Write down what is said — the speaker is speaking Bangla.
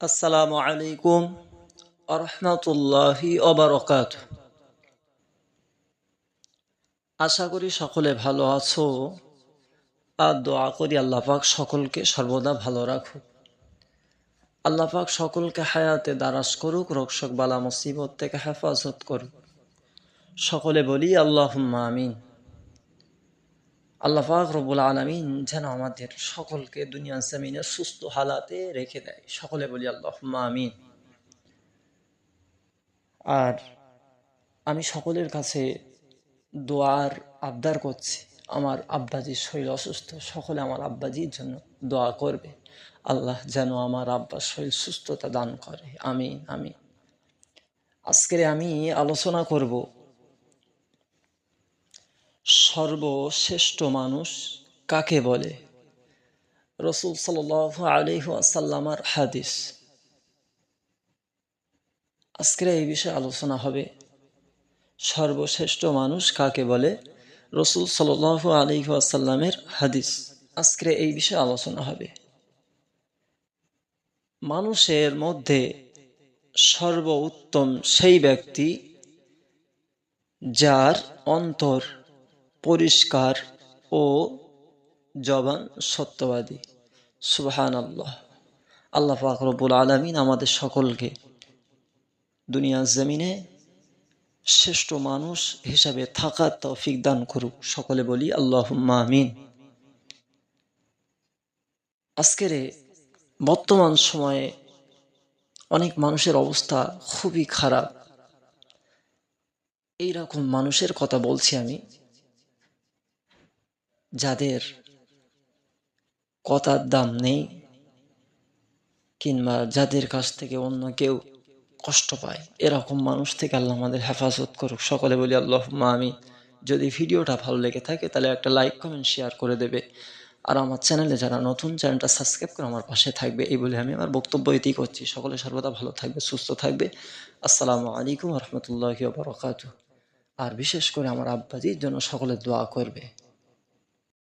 আসসালামু আলাইকুম আরহামতুল্লাহি অবরকাত আশা করি সকলে ভালো আছো আর দোয়া করি আল্লাহ পাক সকলকে সর্বদা ভালো রাখুক। আল্লাহ পাক সকলকে হায়াতে দারাজ করুক রক্ষক বালা মুসিবত থেকে হেফাজত করুক। সকলে বলি আল্লাহ আমিন। আল্লাহ পাক রব্বুল আলমিন যেন আমাদের সকলকে দুনিয়া জমিনে সুস্থ হালাতে রেখে দেয়। সকলে বলি আল্লাহ আমিন। আর আমি সকলের কাছে দোয়ার আবদার করছি। আমার আব্বাজির শরীর অসুস্থ, সকলে আমার আব্বাজির জন্য দোয়া করবে। আল্লাহ যেন আমার আব্বার শরীর সুস্থতা দান করে। আমি আমি আজকের আমি আলোচনা করব সর্বশ্রেষ্ঠ মানুষ কাকে বলে? রসুল সাল আলিহাসাল্লামার হাদিস। আজকের এই বিষয়ে আলোচনা হবে, সর্বশ্রেষ্ঠ মানুষ কাকে বলে? রসুল সাল আলিহাসাল্লামের হাদিস। আজকের এই বিষয়ে আলোচনা হবে। মানুষের মধ্যে সর্বোত্তম সেই ব্যক্তি যার অন্তর পরিষ্কার ও জবান সত্যবাদী। সুবহান আল্লাহ আল্লাহ ফাকরবুল আলমিন আমাদের সকলকে দুনিয়ার জমিনে শ্রেষ্ঠ মানুষ হিসাবে থাকার তৌফিক দান করুক। সকলে বলি আল্লাহ আমিন। আজকের বর্তমান সময়ে অনেক মানুষের অবস্থা খুবই খারাপ। এই রকম মানুষের কথা বলছি আমি। যাদের কথার দাম নেই কিংবা যাদের কাছ থেকে অন্য কেউ কষ্ট পায়, এরকম মানুষ থেকে আল্লাহ আমাদের হেফাজত করুক। সকলে বলি আল্লাহ আমি যদি ভিডিওটা ভালো লেগে থাকে, তাহলে একটা লাইক, কমেন্ট, শেয়ার করে দেবে। আর আমার চ্যানেলে যারা নতুন, চ্যানেলটা সাবস্ক্রাইব করে আমার পাশে থাকবে। এই বলে আমি আমার বক্তব্য এতেই করছি। সকলে সর্বদা ভালো থাকবে, সুস্থ থাকবে। আসসালামু আলাইকুম রহমতুল্লাহ বরকাত আর বিশেষ করে আমার আব্বাজির জন্য সকলে দোয়া করবে।